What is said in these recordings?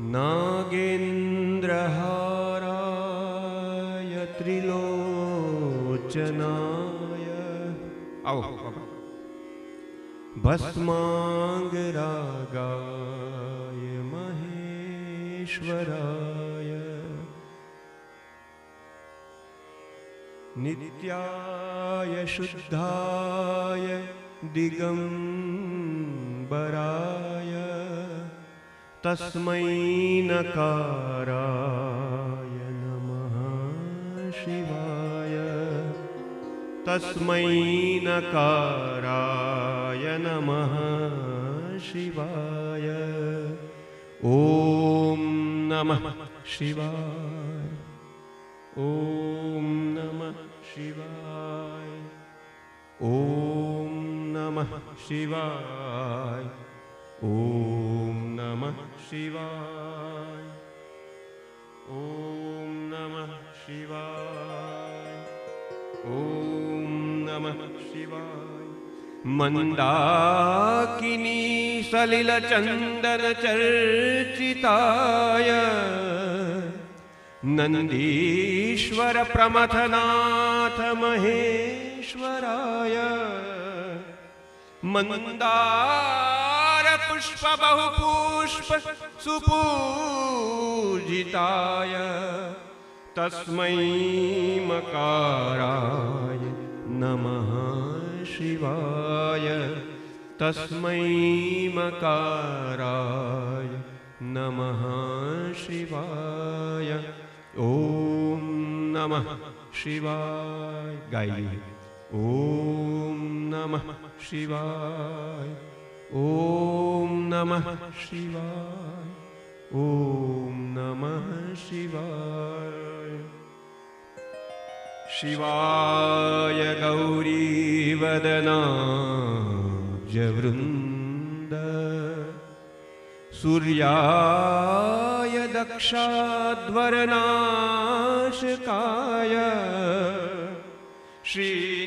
नागेन्द्रहाराय त्रिलोचनाय। औ भस्माङ्गरागाय महेश्वराय। नित्याय शुद्धाय दिगम्बराय। तस्मै नकाराय नमः शिवाय। तस्मै नकाराय नमः शिवाय। ॐ नमः शिवाय। ॐ नमः शिवाय। ॐ नमः शिवाय। ॐ नमः शिवाय ॐ नमः शिवाय ॐ नमः शिवाय मन्दाकिनी सलिलचन्दनचर्चिताय नन्दीश्वर प्रमथनाथ महेश्वराय मन्दार पुष्प बहुपुष्प सुपूजिताय तस्मै मकाराय नमः शिवाय तस्मै मकाराय नमः शिवाय ॐ नमः शिवाय गाइए ॐ नमः शिवाय ॐ नमः शिवाय ॐ नमः शिवाय शिवाय गौरीवदनाब्जवृन्द सूर्याय दक्षाध्वरनाशकाय श्रीनीलकण्ठाय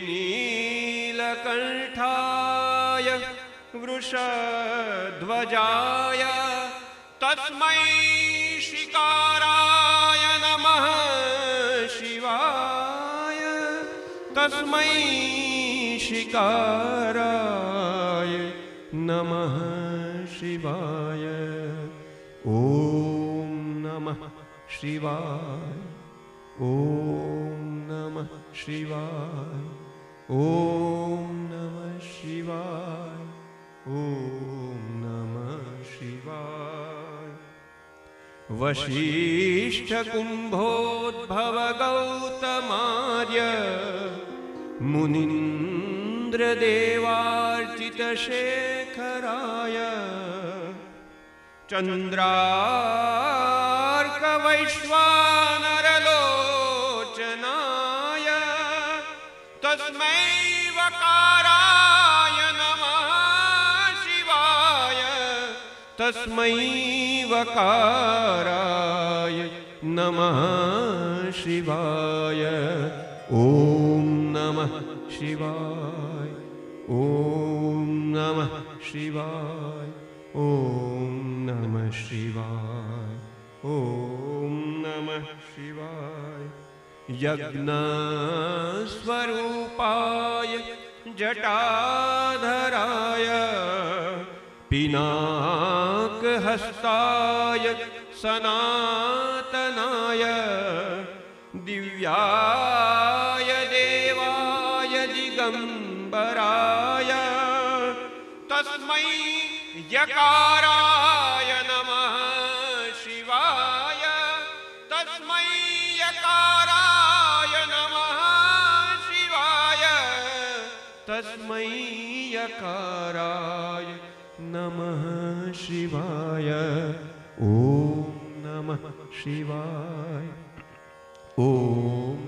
वृषध्वजाय तस्मै शिकाराय नमः शिवाय। तस्मै शिकाराय नमः शिवाय। ॐ नमः शिवाय। ॐ नमः शिवाय। ॐ नमः शिवाय। ॐ नमः शिवाय वशिष्ठकुम्भोद्भव गौतमार्य मुनीन्द्रदेवार्चितशेखराय चन्द्रार्कवैश्वानरलोचनाय तस्मै वकाराय नमः शिवाय। ॐ नमः शिवाय। ॐ नमः शिवाय। ॐ नमः शिवाय। ॐ नमः शिवाय। यज्ञस्वरूपाय जटाधराय पिनाकहस्ताय सनातनाय दिव्याय देवाय दिगम्बराय तस्मै यकाराय नमः शिवाय तस्मै यकाराय नमः शिवाय तस्मै यकाराय नमः शिवाय। ॐ नमः शिवाय। ॐ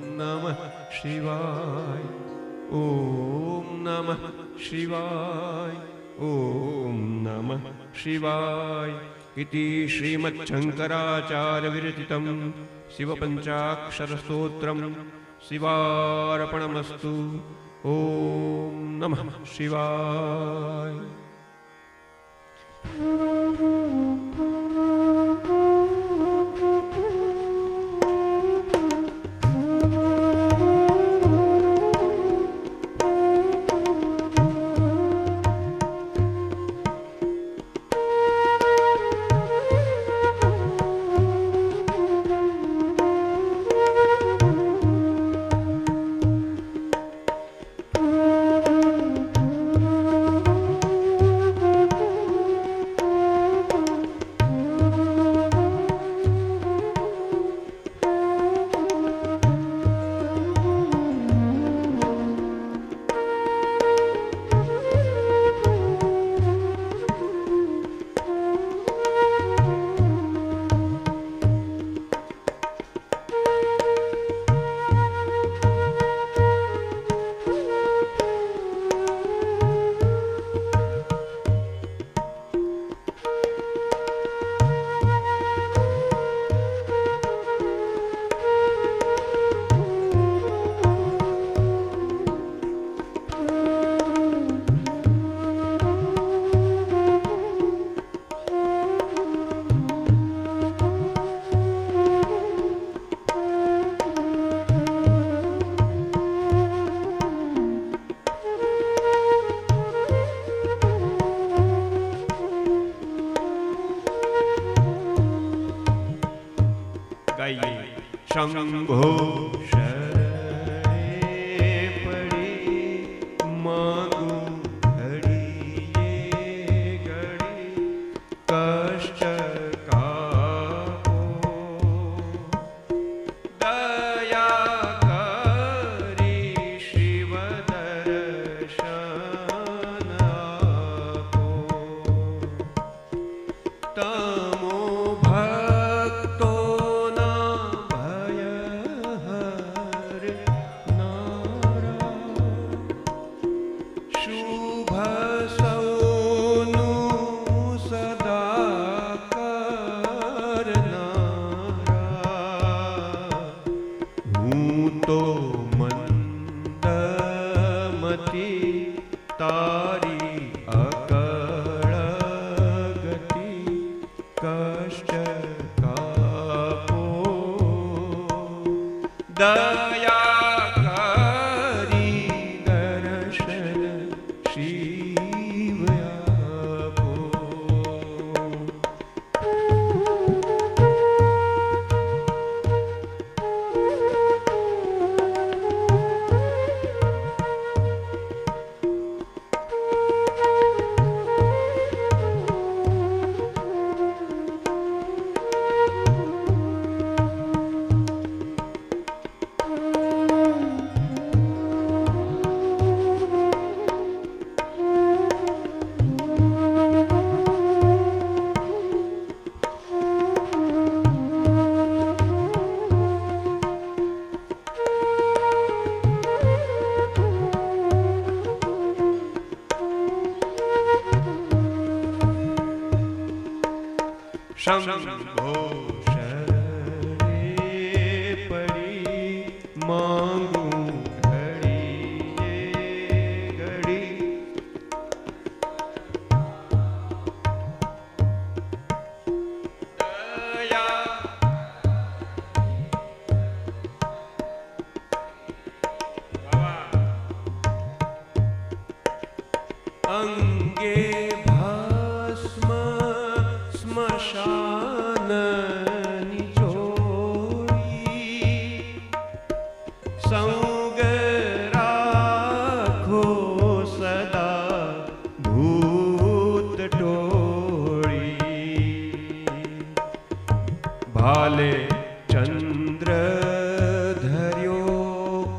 नमः शिवाय। ॐ नमः शिवाय। ॐ नमः शिवाय। इति श्रीमच्छङ्कराचार्यविरचितं शिवपञ्चाक्षरस्तोत्रं शिवार्पणमस्तु। ॐ नमः शिवाय। શંભો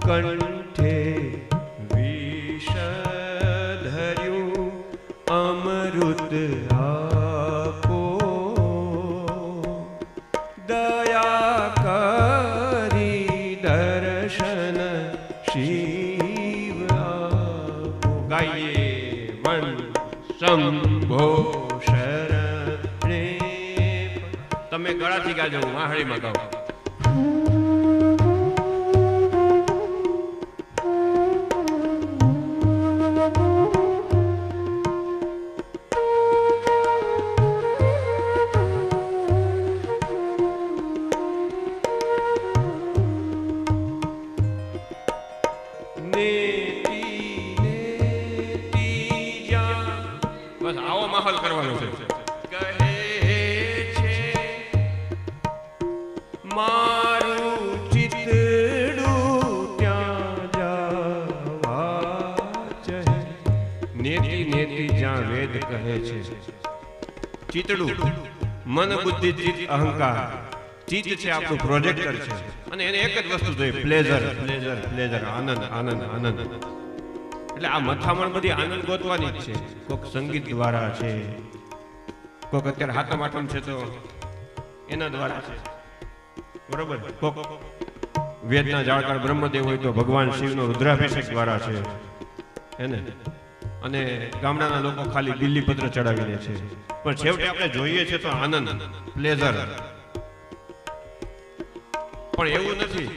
કંઠે વિષ ધર્યું અમૃત આપો દયા કરી દર્શન શિવ આપો ગાઈએ વન શંભો શરણે તમે ગળાથી ગાજો વાહળીમાં ગાઉં. અહંકાર. ચિત્ત છે આપણું પ્રોજેક્ટર છે. અને એને એક જ વસ્તુ જોઈએ પ્લેઝર પ્લેઝર પ્લેઝર આનંદ આનંદ આનંદ. એટલે આ મથામણ બધી આનંદ ગોતવાની જ છે. કોક સંગીત દ્વારા છે, કોક અત્યારે હાથમ આઠમ છે તો એના દ્વારા છે. બરોબર? કોક વેદના જાળકાર બ્રહ્મદેવ હોય તો ભગવાન શિવનો રુદ્રાભિષેક દ્વારા છે. એને અને ગામડાના લોકો ખાલી દિલ્હી પત્ર ચડાવીને છે. પણ છેવટે આપણે જોઈએ છે તો આનંદ પ્લેઝર પણ એવું નથી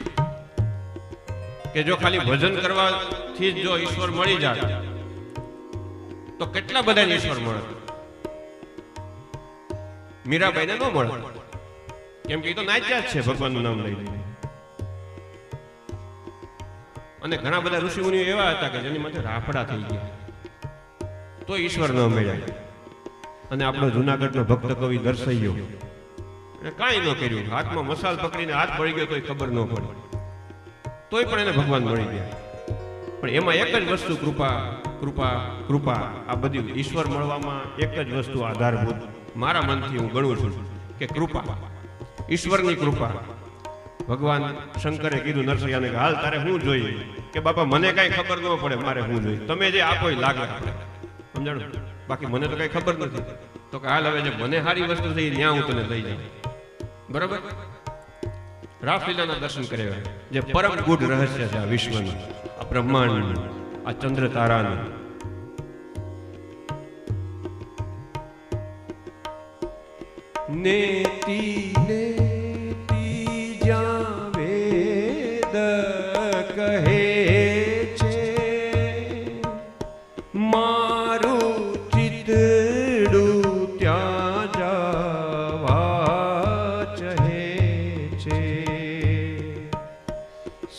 કે જો ખાલી ભજન કરવાથી જ જો ઈશ્વર મળી જાય, તો કેટલા બધાને ઈશ્વર મળે? મીરાબાઈને ન મળે? કેમ કે એ તો નાચ્યા જ છે ભગવાનનું નામ લઈને. અને ઘણા બધા ઋષિ મુનિઓ એવા હતા કે જેની માથે રાફડા થઈ ગયા. તો ઈશ્વર ન મળ્યા અને આપણો જુનાગઢનો ભક્ત કવિ દર્શાયો એને કાંઈ ન કર્યું. હાથમાં મસાલ પકડીને હાથ પડી ગયો તોય ખબર ન પડી. તોય પણ એને ભગવાન મળી ગયા. પણ એમાં એક જ વસ્તુ કૃપા કૃપા કૃપા. આ બધી ઈશ્વર મળવામાં એક જ વસ્તુ આધારભૂત. મારા મનથી હું ગણું છું કે કૃપા. ઈશ્વરની કૃપા. ભગવાન શંકરે કીધું નરસૈયાને હાલ તારે શું જોઈએ? કે, બાપા, મને કાંઈ ખબર ન પડે, મારે શું જોઈએ. તમે જે આપો એ લાગે આપણે. સમજાણું? બાકી મને તો કઈ ખબર નથી. તો કે હાલ હવે જે મને સારી વસ્તુ થઈ, ત્યાં હું તને લઈ જાઉં. બરાબર? રાસલીલાના દર્શન કર્યા જે પરમ ગુઢ રહસ્ય છે આ વિશ્વનું, આ બ્રહ્માંડનું, આ ચંદ્ર તારાનું નેતી નેતિ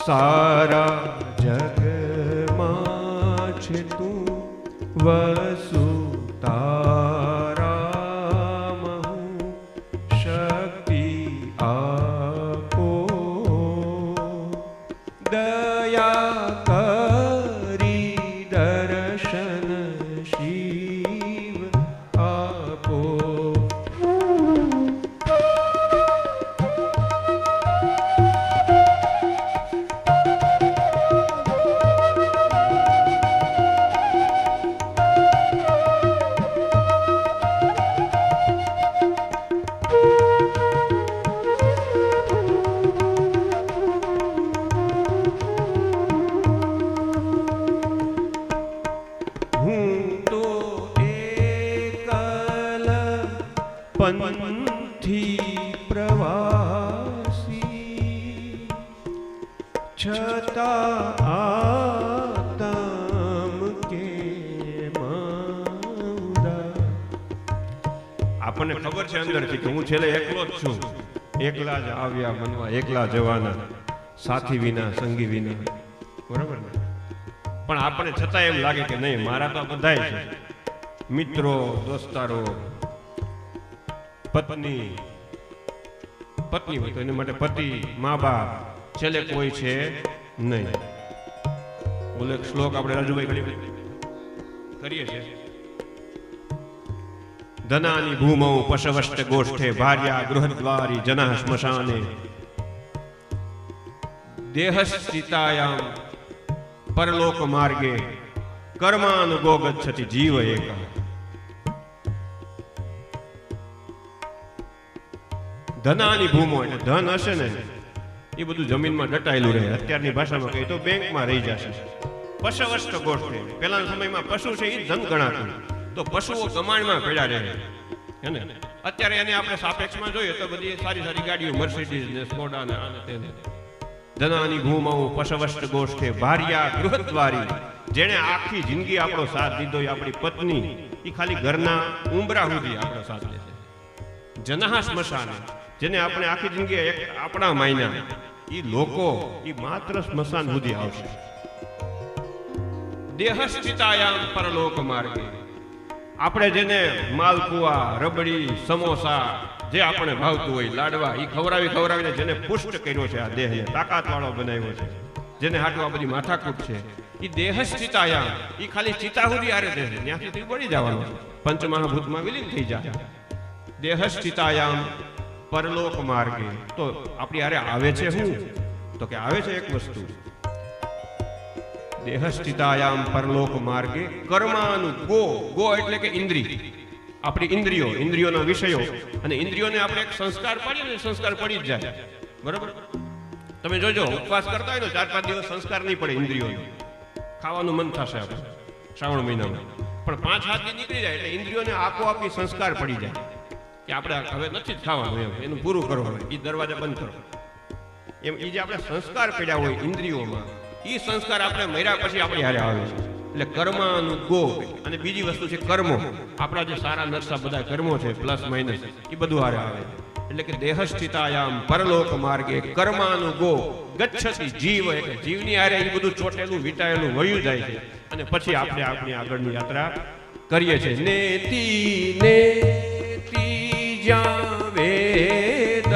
સારા આપણને ખબર છે અંદરથી કે હું છેલ્લે એકલો જ છું. એકલા જ આવ્યા મનવા એકલા જવાના સાથી વિના સંગી વિના. બરાબર ને? પણ આપણે છતાં એમ લાગે કે નહીં મારા તો બધાય છે. મિત્રો દોસ્તારો પત્ની પત્ની હોય તો એના માટે પતિ મા બાપ છેલ્લે કોઈ છે નહીં. બોલે શ્લોક આપણે રાજુભાઈ કરીએ છીએ. ધનાની ભૂમૌ પશવષ્ટ ગોષ્ઠે ભાર્યા ગૃહદ્વારી જના શ્મશાને દેહસ્થિતાયામ પરલોક માર્ગે કર્માનુગો ગચ્છતિ જીવ એક ધનાની ભૂમો એટલે ધન હશે ને એ બધું જમીનમાં દટાયેલું રહે અત્યારની ભાષામાં કહીએ તો બેંકમાં રહી જશે પશવષ્ટ ગોષ્ઠે પહેલાના સમયમાં પશુ છે એ ધન ગણાતું તો પશુઓ ગમાણમાં પડ્યા રહે. હેને અત્યારે એને આપણે સાપેક્ષમાં જોઈએ તો બધી સારી સારી ગાડીઓ મર્સિડીઝ ને સ્કોડા ને આને તેને ધનાની ભૂમૌ પશવષ્ટ ગોષ્ઠે ભાર્યા ગૃહદ્વારી જેણે આખી જિંદગી આપણો સાથ દીધો એ આપણી પત્ની. એ ખાલી ઘરના ઉંબરા સુધી આપણો સાથ દે છે જનહા સ્મશાને, જેને આપણે આખી જિંદગી એક આપણા માયના. એ લોકો એ માત્ર સ્મશાન સુધી આવશે. દેહસ્થિતાયામ પરલોક માર્ગે. આપણે જેને માલપુઆ, રબડી, સમોસા જે આપણે ભાવતું હોય લાડવા એ ખવડાવી ખવડાવીને જેને પુષ્ટ કર્યો છે આ દેહને, તાકાતવાળો બનાવ્યો છે, જેને હાટવા બધી માથાકૂટ છે એ દેહસ્થિતાયામ એ ખાલી ચિતા સુધી આરે દેહ ત્યાંથી પડી જવાનું પંચમહાભૂતમાં વિલીન થઈ જાય દેહસ્થિતાયામ, પરલોક માર્ગે. તો આપણી હારે આવે છે શું તો કે આવે છે એક વસ્તુ. દેહસ્થિતાયામ પરલોક માર્ગે કર્માનું ગો ગો એટલે કે ઇન્દ્રિય. આપણી ઇન્દ્રિયો, ઇન્દ્રિયોના વિષયો. અને ઇન્દ્રિયોને આપણે એક સંસ્કાર પાડીએ ને સંસ્કાર પડી જ જાય. બરાબર? તમે જોજો, ઉપવાસ કરતા હોય ને ચાર પાંચ દિવસ સંસ્કાર નહીં પડે ઇન્દ્રિયોને. ખાવાનું મન થશે આપણે, શ્રાવણ મહિનામાં. પણ પાંચ હાથ નીકળી જાય એટલે ઇન્દ્રિયોને આપોઆપી સંસ્કાર પડી જાય. કે આપણે હવે નથી જ ખાવાનું એમ, એનું પૂરું કરવાનું એ દરવાજા બંધ કરો. એમ એ જે આપણે સંસ્કાર પડ્યા હોય ઇન્દ્રિયોમાં એ સંસ્કાર આપણે મર્યા પછી આપણી હારે આવે છે. એટલે કર્માનું ગો અને બીજી વસ્તુ છે કર્મો. આપણા જે સારા નરસા બધા કર્મો છે, પ્લસ માઇનસ એ બધું હારે આવે એટલે કે દેહસ્થિતાયામ પરલોક માર્ગે કર્માનું ગો ગચ્છતી જીવ એટલે જીવની હારે એ બધું ચોટેલું, વિટાયેલું, વયું જાય છે. અને પછી આપણે આપણી આગળની યાત્રા કરીએ છીએ. નેતિ નેતિ જ્યાં વેદ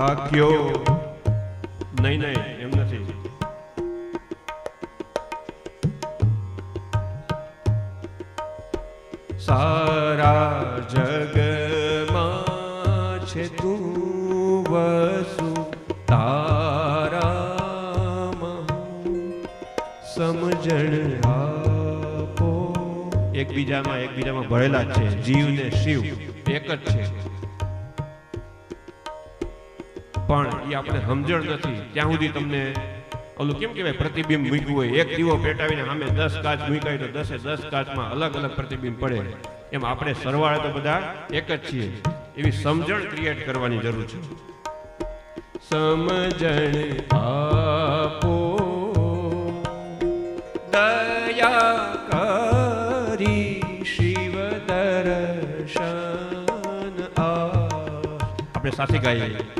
થાક્યો નહીં નહીં એમ નથી. સારા જગમાં છે તું વસુ તારામાં સમજણ આપો. એકબીજામાં એકબીજામાં ભળેલા છે જીવ ને શિવ. એક જ છે. એ આપણે સમજણ નથી. ત્યાં સુધી તમને ઓલું કેમ કહેવાય? પ્રતિબિંબ મૂક્યું હોય. એક દીવો પેટાવીને સામે દસ કાચ મૂકાય તો દસે દસ કાચમાં અલગ અલગ પ્રતિબિંબ પડે. એમ આપણે સરવાળે તો બધા એક જ છીએ. એવી સમજણ ક્રિએટ કરવાની જરૂર છે. સમજણ આપો. દયા કરી શિવ દર્શન આપણે સાથે ગાઈએ.